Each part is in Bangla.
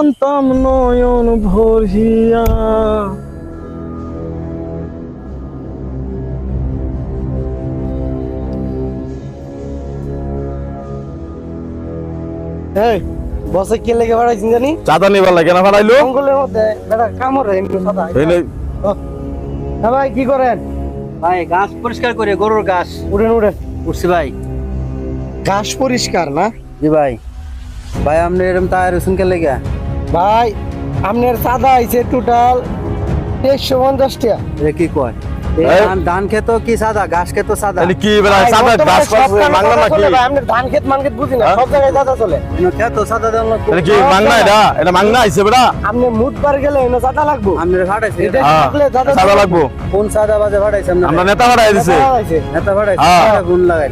কান্তাম নয়ন ভরিয়া। এই বসে কে লেগে বাড়াইছেন জানি? চাঁদা নিবার লাগে না ফাটাইলো জঙ্গলের মধ্যে বেটা কামড় এমনি সাদা হ্যাঁ ভাই কি করেন? ভাই গাছ পরিষ্কার করে গরুর গাছ। উঠেন উঠেন। উঠছি ভাই। ঘাস পরিষ্কার না? জি ভাই। ভাই আপনি এরকম রসুন কে লেগে? ভাই আপনার সাদা আইছে টোটাল দেড়শো পঞ্চাশ টাকা। এটা কি কয়। ধান ধান খেত কি সাদা? ঘাস খেত সাদা? চাঁদা বাংলা নাকি? ধান ক্ষেত মান বুঝি না হ্যাঁ? সব জায়গায় দাদা চলে। খেত সাদা দেন এটা কি এটা? এটা আইছে বেটা। আপনি মুদবার গেলে এনে সাদা লাগবো। আপনার ফাটাইছে এটা হ্যাঁ, থাকলে দাদা চাঁদা লাগবো। কোন সাদা বাজে আমরা নেতা ফাটাই দিছে নেতা হ্যাঁ। এটা গুণ লাগাই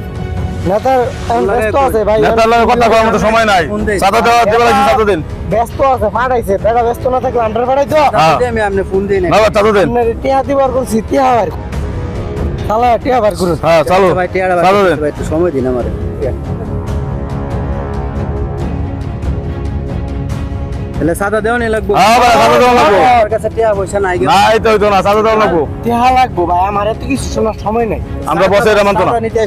নেতার এখন ব্যস্ত আছে ভাই। নেতার লগে কথা করার মতো সময় নাই। ফোন দেই। চাঁদা দেওয়া দেওয়া লাগছে চাঁদা দিন। ব্যস্ত আছে ফাটাইছে বেটা ব্যস্ত না থাকলে আন্ডার ফাটাইতো। যদি আমি আপনি ফোন দিই না বাবা চাঁদা দেন। আপনার টিয়া দিবার করছি টিয়া বার। তাহলে টিয়া বার করুন হ্যাঁ চালু। ভাই টিয়ারা ভাই চালু ভাই, একটু সময় দিন আমারে। তাহলে সাদা দেওয়া নেই লাগবো? হ্যাঁ ভাই, সাদা দেওয়া লাগবো। আমার কাছে টিয়া পয়সা নাই গো। তো হইতো না চাঁদা দেওয়া লাগবো। টিয়া লাগবো ভাই আমার এত কিছু শোনার সময় নাই। আমরা বসে এটা মানতো না। নিতে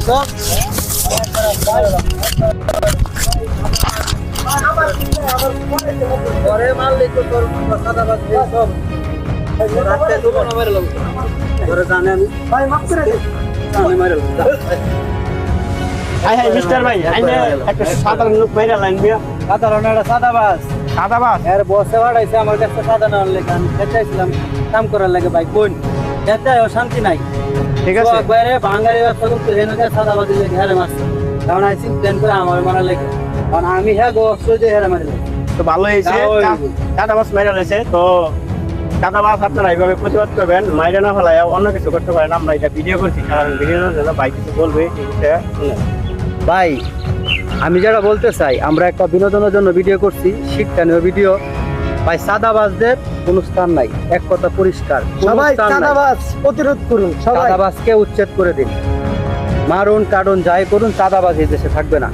পরে মারলেই তো তোর সাদা বাদ সব রাস্তায় দোকানে মেরে লাগবো। তোরে জানে আমি ভাই মাফ করে দিন আমি মেরে লাগবো। হাই হাই মিস্টার ভাই আইনে একটা সাধারণ লোক বাইরে লাইন দিয়া। সাধারণ একটা সাদা বাস সাদা বাসের বসে বাড়াইছে আমার কাছে সাদা নেওয়ার লেগে আমি চেঁচাইছিলাম কাম করার লাগে ভাই কোন শান্তি নাই। ঠিক আছে। বাইরে বাঙালি ব্যবসা করতে হেনকে সাদা লেগে হেরে মারছে কারণ আইসি প্ল্যান করে আমার মারা লেগে। কারণ আমি হ্যাঁ গো হেরে মারি। তো ভালো হয়েছে বাস মেরে রয়েছে তো আপনারা এইভাবে প্রতিবাদ করবেন মাইরে না ফেলায় অন্য কিছু করতে পারেন। আমরা এটা ভিডিও করছি কারণ জন্য ভাই কিছু বলবে। ভাই আমি যেটা বলতে চাই আমরা একটা বিনোদনের জন্য ভিডিও করছি শিক্ষণীয় ভিডিও ভাই সাদাবাজদের কোনো স্থান নাই এক কথা পরিষ্কার সবাই প্রতিরোধ করুন সবাই। চাঁদাবাজকে উচ্ছেদ করে দিন। মারুন কারণ যাই করুন চাঁদাবাজ দেশে থাকবে না।